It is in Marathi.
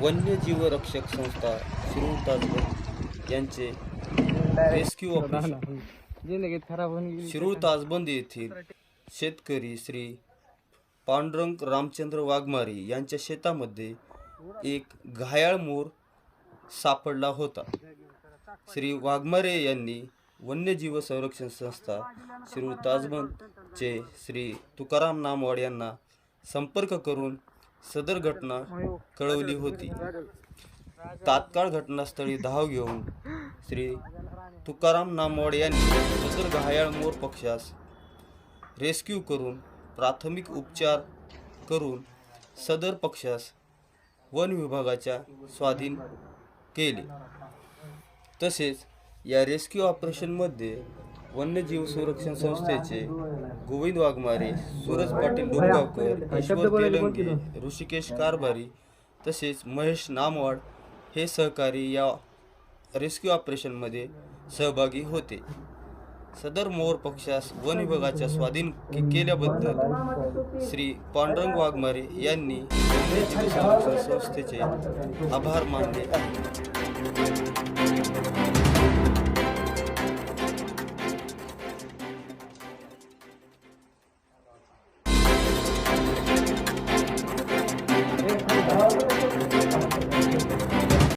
वन्यजीव रक्षक संस्था शिरूर यांचे रेस्क्यू ऑपरेशन शिरूर ताजबंद येथील शेतकरी श्री पांडुरंग रामचंद्र वाघमारे यांच्या शेतामध्ये एक घायाळ मोर सापडला होता. श्री वाघमारे यांनी वन्यजीव संरक्षण संस्था शिरूर ताजबंदचे श्री तुकाराम नामवाड यांना संपर्क करून सदर घटना कळवली होती. तात्काळ घटनास्थळी धाव घेऊन श्री तुकाराम नामवाड यांनी सदर घायाळ मोर पक्षास रेस्क्यू करून प्राथमिक उपचार करून सदर पक्षास वन विभागाच्या स्वाधीन केले. तसेच या रेस्क्यू ऑपरेशनमध्ये वन्यजीव संरक्षण संस्थेचे गोविंद वाघमारे सूरज पाटील डोंगावकर ईश्वर तेलंगे ऋषिकेश कारभारी तसेच महेश नामवाड हे सहकारी या रेस्क्यू ऑपरेशनमध्ये सहभागी होते. सदर मोर पक्षास वन विभागाच्या स्वाधीन केल्याबद्दल श्री पांडुरंग वाघमारे यांनी वन्यजीव संरक्षण संस्थेचे आभार मानले आहेत.